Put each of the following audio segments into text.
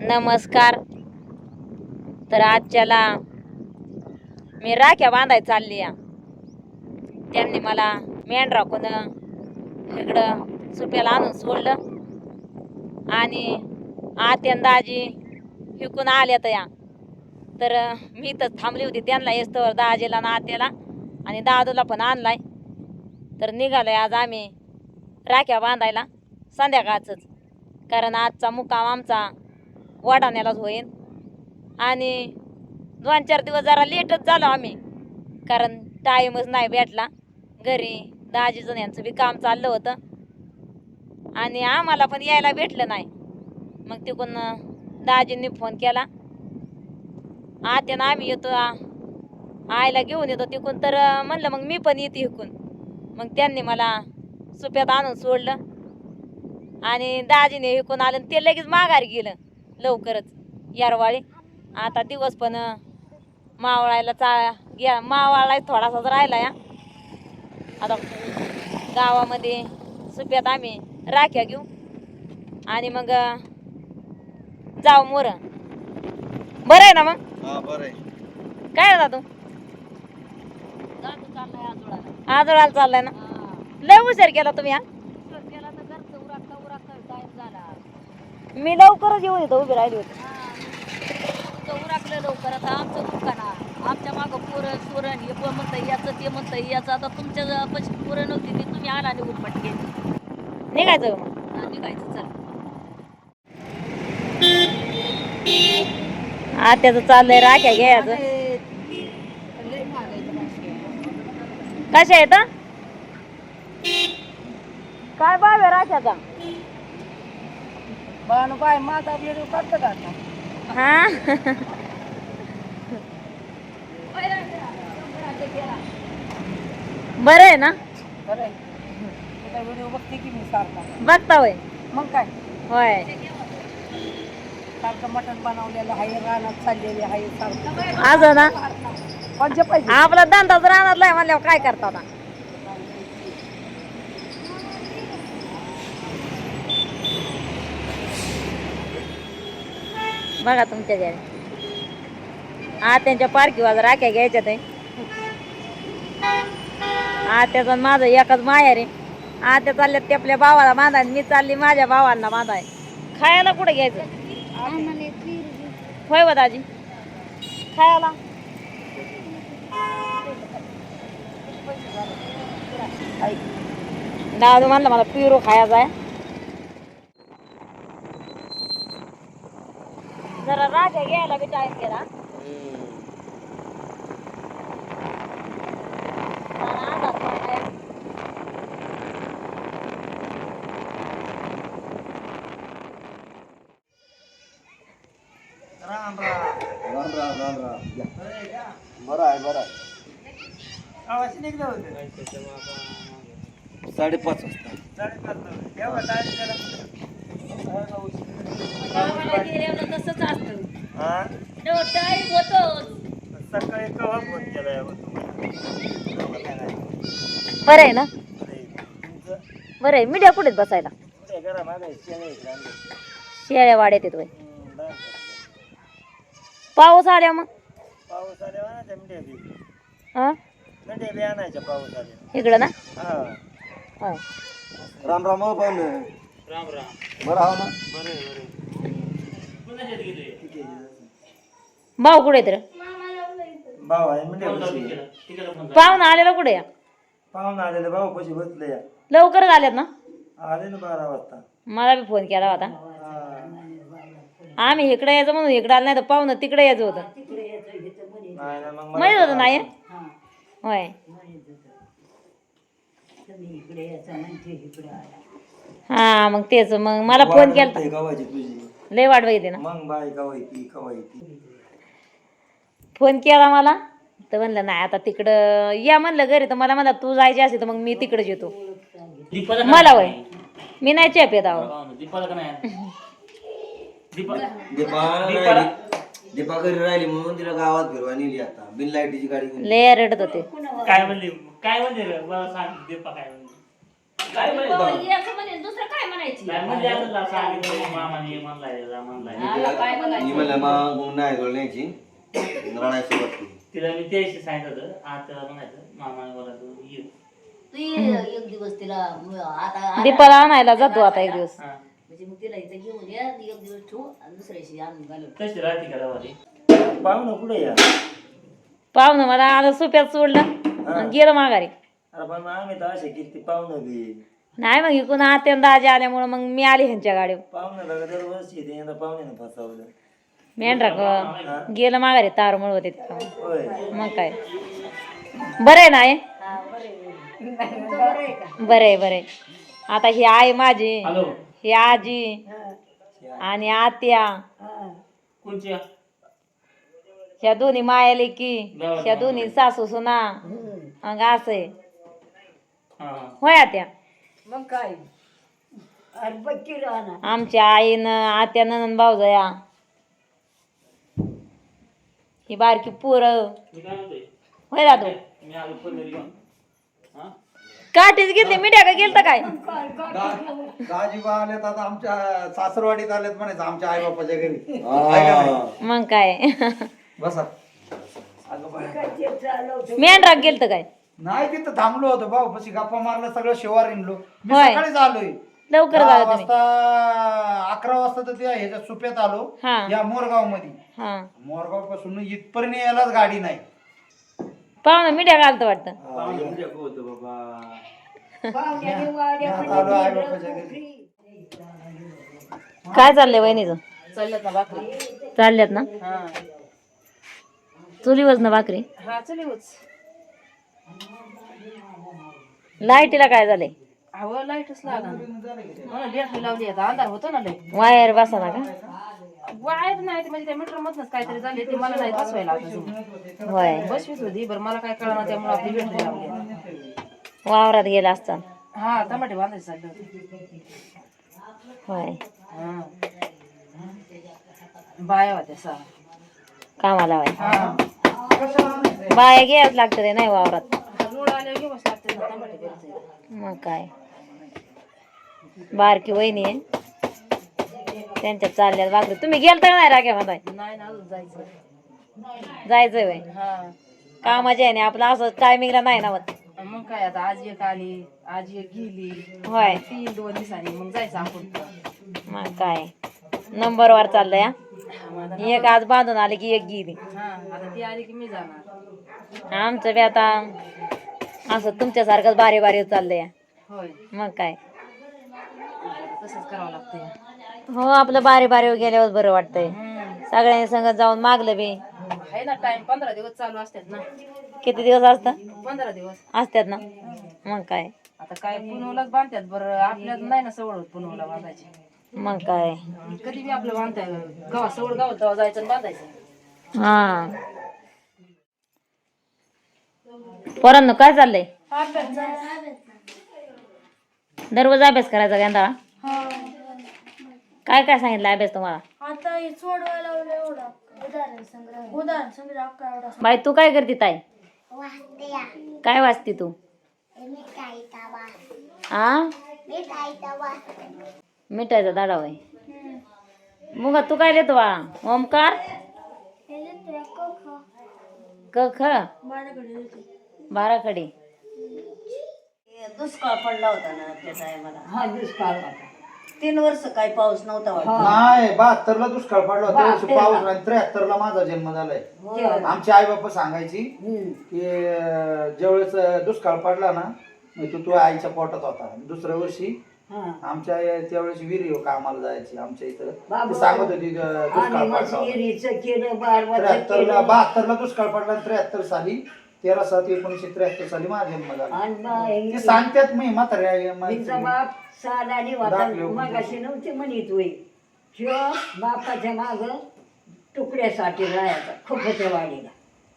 नमस्कार. तर आजच्याला मी राख्या बांधाय चालली या त्यांनी मला मेंढरा कोण इकडं सुप्याला आणून सोडलं. आणि आत्यान दाजी विकून आल्या या. तर मी तर थांबली होती. त्यांना येस्तवर दाजीला ना आत्याला आणि दादूला पण आणलाय. तर निघालोय आज आम्ही राख्या बांधायला संध्याकाळचंच. कारण आजचा मुक्काम आमचा वाढाण्यालाच होईल आणि दोन चार दिवस जरा लेटच झालो आम्ही. कारण टाईमच नाही भेटला. घरी दाजीचं यांचं बी काम चाललं होतं. आणि आम्हाला पण यायला भेटलं नाही. मग तिकडून दहाजींनी फोन केला. आत्यानं आम्ही येतो आ- आईला घेऊन येतो तिकून तर म्हणलं मग मी पण येते इकून मग त्यांनी मला सुप्यात आणून सोडलं. आणि दाजीने विकून आलं ते लगेच माघारी गेलं. लवकरच. यारवाळी. आता दिवस पण मावळायला चा या मावळाय थोडासाच राहिला या. आता गावामध्ये सुप्यात आम्ही राख्या घेऊ. आणि मग जाऊ मोर. बरं आहे ना मग? हा बरं आहे. काय होता तू आजोळाला. चाललाय ना? लय हुशार केला तुम्ही हा. मी लवकरच येऊन येतो उभी राहिली होती. उरकलं लवकर आता आमचं दुकान आमच्या मागं पोरं सोरण हे पण म्हणतं याचं ते म्हणतं याचं आता तुमच्या पशी पोरं नव्हती ती तुम्ही आला पटके निघायचं. मग निघायचं चल. आत्याचं चाललंय राख्या घ्यायचं. कशा येत काय भाव आहे राख्याचा? बाण बाय माझा व्हिडिओ करतं का आता हा? बरं आहे ना? बरं आहे. व्हिडिओ बघते की मी सारखा. बघता होय. मग काय? होय. सारखं मटण बनवलेलं आहे रानात चाललेले आहे सारखं. आज ना? पाहिजे? आपला धंदाच राहणार आहे म्हणल्यावर काय करता आता? बघा तुमच्या घरी. हा त्यांच्या पारखीवर राख्या घ्यायच्या ते. हा त्याचा माझं एकच माया रे हा त्या चालल्यात ते आपल्या भावाला बांधाय मी चालली माझ्या भावाला बांधाय खायला कुठे घ्यायचं? होय व दाजी? खायला. दादू म्हणला मला पिरो खायचा आहे. जरा राजा घ्यायला बी टाइम पडलाय. राम राम. राम राम बरं आहे बरं आहे साडेपाच वाजता गेल्यावर तसंच असतं हा तेव्हा टाईम होतो सकाळी बरं आहे ना? बरं आहे. मीडिया कुठेच बसायला? शेळ्या वाड्यात येतोय. पाऊस आल्या मग? पाऊस हा? आल्या इकडं ना? हा. होय राम राम हो राम राम बरं आहो ना? भाऊ कुठे तर भाऊ आहे पाहुणा आलेला कुठे या? पाहुणे आलेले भाऊ कशी बसले या. लवकरच आल्यात ना? आले ना बारा वाजता. मला बी फोन केला होता. हा. आम्ही इकडे यायचं म्हणून इकडे आलं नाही तर पाहुणं तिकडे यायचं होतं. नाही ना मग माहीत होतं नाही होय. हा मग तेच मग मला फोन केला गव्हाची तुझी. लय वाट बघितली ना. मग बाय गवाई ती गवाई ती फोन केला मला. तर म्हणलं नाही आता तिकडं या म्हणलं घरी. तर मला म्हणलं तू जायची असेल तर मग मी तिकडच येतो. मला वय मी नाही चेप येत आहो. दीपा दीपा घरी राहिली म्हणून तिला गावात फिरवा नेली आता. बिन लाईटीची गाडी घेऊन लय रडत होते. काय म्हणले? काय म्हणले रे? मला सांग दीपा काय म्हणले? काय म्हणले? याचं म्हणजे दुसरं काय काय म्हणायची? नाही आता सांगितलं मामाने म्हणलाय जा म्हणलाय आला काय मी म्हणायची म्हणलं मग नाही न्यायची. रडायला सुरुवात केली तिला मी त्याशी सांगितलं होतं आता म्हणायचं मामाने बोलायचं ये. तू ये एक दिवस तिला म- आता आता- दीपाला आणायला जातो आता एक दिवस. हा. म्हणजे मग तिला इथं घेऊन या एक दिवस ठेवू आणि दुसऱ्या दिवशी आणून घालून. राहते का पाहुणं कुठे या पाहुणं मला आलं सुप्यात सोडलं आणि गेलं माघारी. अरे पण मग आम्ही तर असे किती पाहुणं बी. नाही मग इकडून आत्यान दाजी आल्यामुळं मग मी आली ह्यांच्या गाडीवर. पाहुणं दरवर्षी येते यंदा पाहुण्यानं फसवलं. मेंढरा गेलं माघारी तारमळ होते तिथं. मग काय? बरं आहे ना हे? बरं आहे. बरं आहे आता ही आई माझी हॅलो. ही आजी आणि आत्या. ह्या दोन्ही मायाले की ह्या दोन्ही सासू सुना. मग असं आहे. हा. हा होय आत्या? मग काय? आमच्या आईनं आत्या ननंद भाऊजया ही बारकी पोरं. होय दादू. मी आलो पनीर घेऊन. काठीच घेतली मिठ्या का गेलत काय? दाजीबा आलेत आता आमच्या सासरवाडीत आलेत म्हणायचं आमच्या आई बापाच्या घरी. मग काय? बसा. मेंढराक गेलत काय? नाही तिथं थांबलो होतो भाऊ पशी गप्पा मारला सगळं शिवार इंडलो मी होय. सकाळीच आलोय. लवकर दहा झालं तुम्ही. वाजता अकरा वाजता तर त्या ह्याच्या सुप्यात आलो हा. या मोरगावमध्ये हा. मोरगावपासून इथपर्यंत यायलाच गाडी नाही. पाहुणं मिठ्या घालतं वाटतं. आता आलो आई बापाच्या घरी काय चाललंय वहिनीचं? चालल्यात ना भाकरी. चालल्यात ना? हा. चुलीवच ना भाकरी? हा चलिवच लाईटीला काय झालंय? हवं लाईटच लागला मला बॅटरी लावली आता. अंधार होतो ना लय वायर बसा ना का? वायर नाही ते म्हणजे त्या मीटर मधनच काहीतरी झाले ते मला नाही बसवायला. होय. बसवीत होती बरं मला काय कळणार त्यामुळे आपली बॅटरी लावली वावरात गेला असता. हा टमाटे बांधायचे चालले होते. होय. हा. बाया होत्या सहा. कामाला वाय हा. बाया घ्यायच लागतं ते नाही वावरात. रोड आल्यावर घेऊच लागते ना टमाटे पेरायचे. मग काय? बारकी वहिनी आहे. त्यांच्यात चालल्यात भाकरी तुम्ही गेलता का नाही राख्या म्हणताय नाही ना अजून जायचं जायचंय वय हा. कामाच्या आहे आपलं असं टायमिंगला नाही ना होत. मग काय आता आज एक आली आज एक गेली. होय. तीन दोन दिवसांनी मग जायचं आपण. मग काय. नंबरवर चाललंय हा. मग आता- एक आज बांधून आले की एक गेली. हा आता ती आली की मी जाणार. आमचं बी आता असं तुमच्यासारखंच बारी बारी चाललंय. होय. मग काय. तसंच करावं लागतंय. हो आपलं बारी बारी गेल्यावर बरं वाटतंय. सगळ्यांनी संगत जाऊन मागलं बी. आहे ना टाइम पंधरा दिवस चालू असतात ना. किती दिवस असतं? पंधरा दिवस. असतात ना? मग काय? आता काय पुनवलाच बांधतात बरं. आपल्याला नाही ना सवड पुनवला बांधायची. मग काय? कधी बी आपलं बांधताय गावा सवड गावात तेव्हा जायचं आणि बांधायचं. हा. पोरांनो काय चाललंय? दररोज अभ्यास करायचा गेंदा काय काय सांगितलं अभ्यास तुम्हाला? आता हे सोडवायला लावलं एवढा. उदाहरण संग्रह. उदाहरण संग्रह अक्का एवढा. बाई तू काय करते ताई? काय वाचते तू? आ? मिठाईचा दाडा होय. मुगा तू काय लिहितो बाळा ओमकार? क ख माझ्याकडे बाराखडी दुष्काळ पडला होता ना त्या टायमाला. हा दुष्काळ होता. तीन वर्ष काही पाऊस नव्हता वाटत. नाही बहात्तरला दुष्काळ पडला होता. त्या वर्षी पाऊस नाही त्र्याहत्तरला माझा जन्म झालाय. आमची आई बाप्पा सांगायची की अं, ज्यावेळेस अं, दुष्काळ पडला ना तू तुझ्या आईच्या पोटात होता. दुसऱ्या वर्षी आमच्या आई त्यावेळेस विहिरी कामाला जायची आमच्या इथं. ते सांगत होती अं, दुष्काळ पडला होता. विहिरीचं केलं बारवाचं त्र्याहत्तरला बहात्तरला दुष्काळ पडला त्र्याहत्तर साली तेरा सात एकोणीसशे त्र्याहत्तर साली माझा जन्म झाला आणि ते सांगतात मी म्हाताऱ्या बाप सालानी होता दाखले होते. मगाशी नव्हते म्हणित होई किंवा बापाच्या माग तुकड्यासाठी राहायचा खोपच्या वाडीला.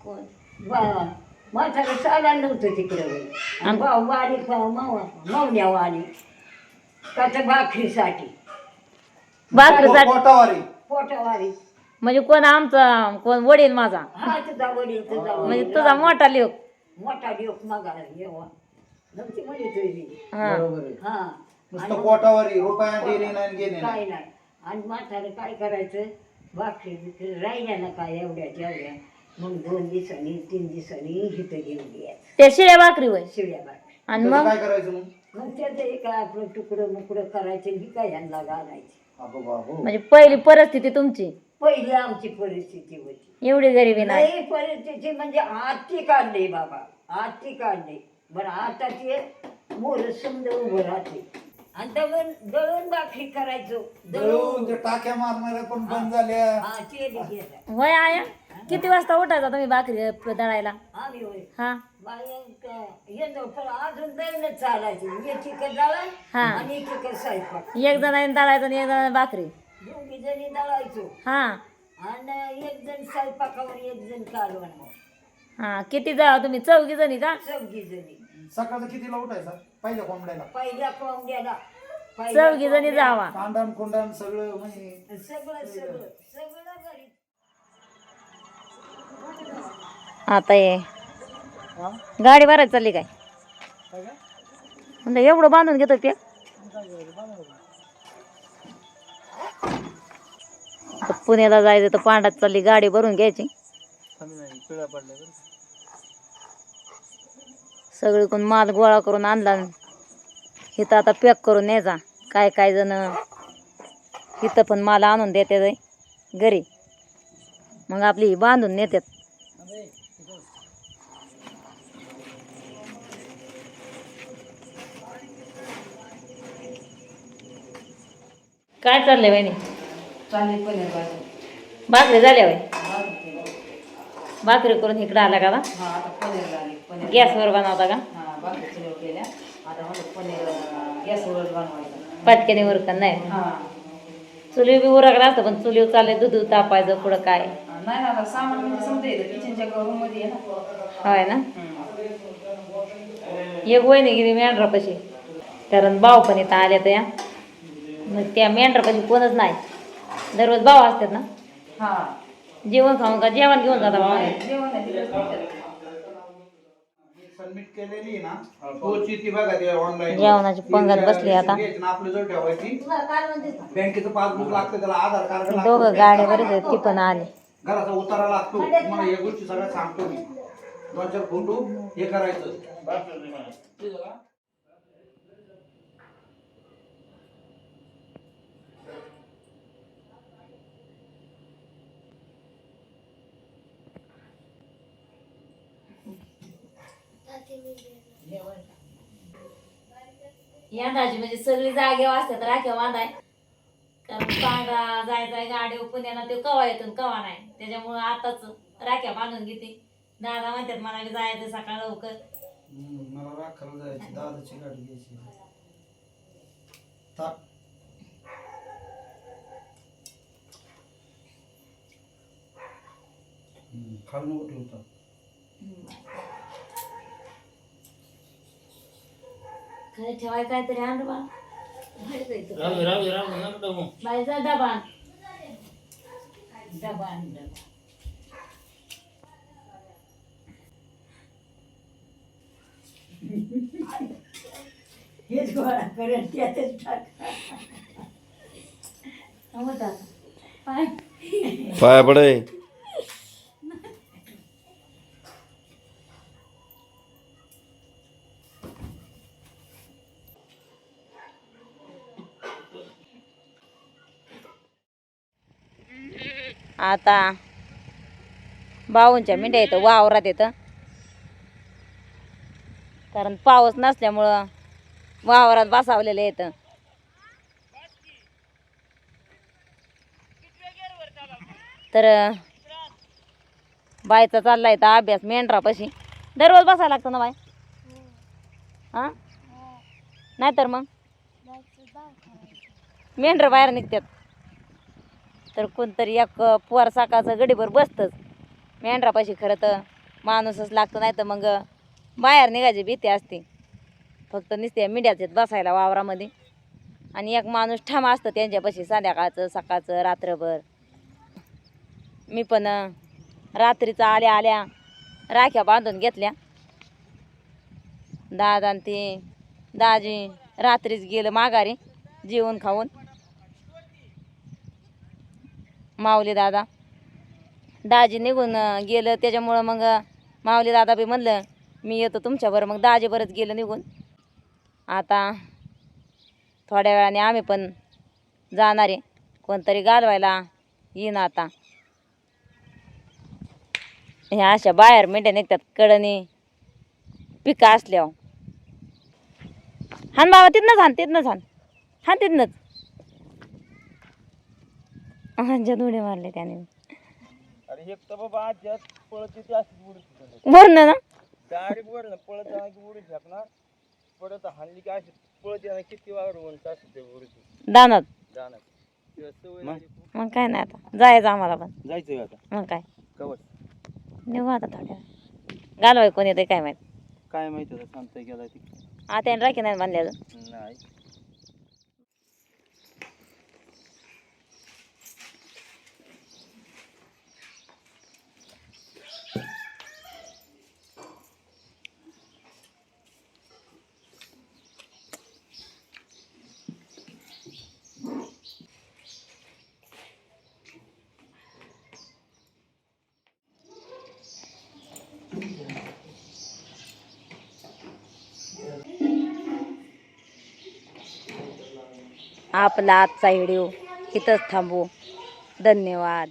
कोण? बा म्हातारा साला नव्हतं तिकडे होई भाऊ वाडी मवण्या वाडी. त्याच्या भाकरीसाठी. भाकरीसाठी पोटावारी. पोटावारी. म्हणजे कोण आमचा कोण वडील माझा. हा तुझा वडील तुझा म्हणजे वडील. तुझा मोठा लेख. मोठा देव मगा येवा ती. हा. बरोबर आहे. हा. नुसतं पोटावर रुपया गेली नाही गेली काय नाही नाही. आणि म्हातारं काय करायचं? भाकरी बिकरी राहिल्या ना काय एवढ्या जेवढ्या? मग दोन दिवसांनी तीन दिवसांनी इथं घेऊन यायचं. त्या शिळ्या भाकरी होय. शिळ्या भाकरी. आणि त्याचं मग? काय करायचं मग? मग त्याचं एक आपलं तुकडं मुकडं करायचं ही काय यांना घालायची? अगो बाबू. म्हणजे पहिली परिस्थिती तुमची. पहिली आमची परिस्थिती होती. एवढी गरिबी नाही. नाही परिस्थिती म्हणजे आती काढली बाबा. आती काढली बरं आता ते मोर समजा उभं राहते. आणि दळून दळून भाकरी करायचो. दळून ते टाक्या मारणाऱ्या पण बंद झाल्या. हा ते होय आया किती वाजता उठायचा तुम्ही भाकरी दळायला? आम्ही होय. हा. बाया येतो पण अजून दळणं चालायचं. एक एक दळण हा. आणि एक एक स्वयंपाक. एक जणांनी दळायचं आणि एक जणांनी भाकरी. दोघी जणी दळायचो. हा. आणि एक जण स्वयंपाकावर एक जण कालवण हा किती जा तुम्ही? चौघी जणी का? चौघी जणी. सकाळचं कितीला उठायचा पहिल्या कोंबड्याला. पहिल्या कोंबड्याला. पहिल्या चौघी जणी जावा. कांडण कुंडण सगळं म्हणजे सगळं सगळं सगळं घरी. आता ये. गाडी भरायला चालली काय? म्हणजे एवढं बांधून घेतो ते? आता पुण्याला जायचं तर पांडात चालली गाडी भरून घ्यायची. सगळीकडून माल गोळा करून आणला. इथं आता पॅक करून न्यायचा. काय काय जण इथं पण माल आणून देते घरी. मग आपली ही बांधून नेतात. काय चाललंय बहिणी भाकरी झाल्या बाई भाकरी करून इकडं आला का आता? गॅसवर बनवता का? पटक्याने उरकत नाही? चुली बी उरकला असतं पण चुलीवर चालले दूध तापायचं पुढं काय? नाही ना आता सामान म्हणजे समजा येतं किचनच्या रूममध्ये आहे ना. होय ना? एक वहिनी गेली मेंढरापाशी. कारण भाऊ पण इथं आले तर या. मग त्या मेंढरापाशी कोणच नाही. दररोज भाऊ असतात ना? हा. जेवण खाऊन का? जेवण घेऊन जाता भाऊ जेवण आहे तिकडेच भेटतं. सबमिट केलेली आहे ना तोची ती बघा ते ऑनलाईन जेवणाची पंगत बसली आता. आपल्या जवळ ठेवायची. बँकेचं पासबुक लागतं त्याला आधार कार्ड लागतं. दोघं गाड्यावरच आहेत ती पण आले. घराचा उतारा लागतो. तुम्हाला या गोष्टी सगळ्या सांगतो मी. दोन चार फोटो हे करायचं. यंदाची म्हणजे सगळी जागेवर असतात राख्या बांधाय. कारण पांढरा जायचा गाडी पुण्याला ते कवा येतो कवा नाही. त्याच्यामुळं आताच राख्या बांधून घेते. दादा म्हणतात मला जायचं सकाळ लवकर. मला राखायला जायची दादाची गाडी घ्यायची. ता- हम्म, खालून उठलं खरं ठेवाय काहीतरी आण बा. राहू नका हेच गोळा करून त्यातच टाक. पाय. पाया पडे. आता बावनच्या मेंढ्या येतं वावरात येतं. कारण पाऊस नसल्यामुळं वावरात बसावलेलं येतं तर बायचा चाललाय तर अभ्यास मेंढरापाशी. दररोज बसायला लागतं ना बाय हा? नाहीतर मग? मेंढर बाहेर निघतात. तर कोणतरी एक पुवार सकाळचं गडीभर बसतंच. मेंढरापाशी खरं तर माणूसच लागतो नाही तर मग बाहेर निघायची भीती असते. फक्त नुसते मिड्याचे बसायला वावरामध्ये. आणि एक माणूस ठाम असतं त्यांच्यापाशी संध्याकाळचं सकाळचं रात्रभर. मी पण रात्रीचा रात्रीचं आल्या आल्या राख्या बांधून घेतल्या. दादा ते दाजी रात्रीच गेलं माघारी जेवण खाऊन. माऊली दादा. दाजी निघून गेलं. त्याच्यामुळं मग माऊली दादा बी म्हणलं मी येतो तुमच्याबरोबर. मग दाजी गेलं निघून. आता थोड्या वेळाने आम्ही पण जाणार आहे. कोणतरी घालवायला येईन आता. ह्या अशा बाहेर मेंढ्या निघतात कडणी पिकं असल्यावर. हान बाबा तिथनंच हान तिथनंच हान हान तिथनंच. जदुडे मारले त्याने. अरे एक तर बाबा पळत येते अशीच उडत वरण ना. डायरेक्ट पळत जाणार की हाणली की अशी पळत किती वावर म्हणत असते ते उडत दानात. जाणार किंवा सवय लागली खूप. मग काय नाही आता. जायचं आम्हाला पण. जायचं आता. मग काय? निघू आता थोड्या घालवाय कोण येते काय माहीत? काय माहिती आता सांगता गेला ती. आता राखी नाही बांधल्या नाही. आपला आजचा व्हिडिओ इथंच थांबू. धन्यवाद.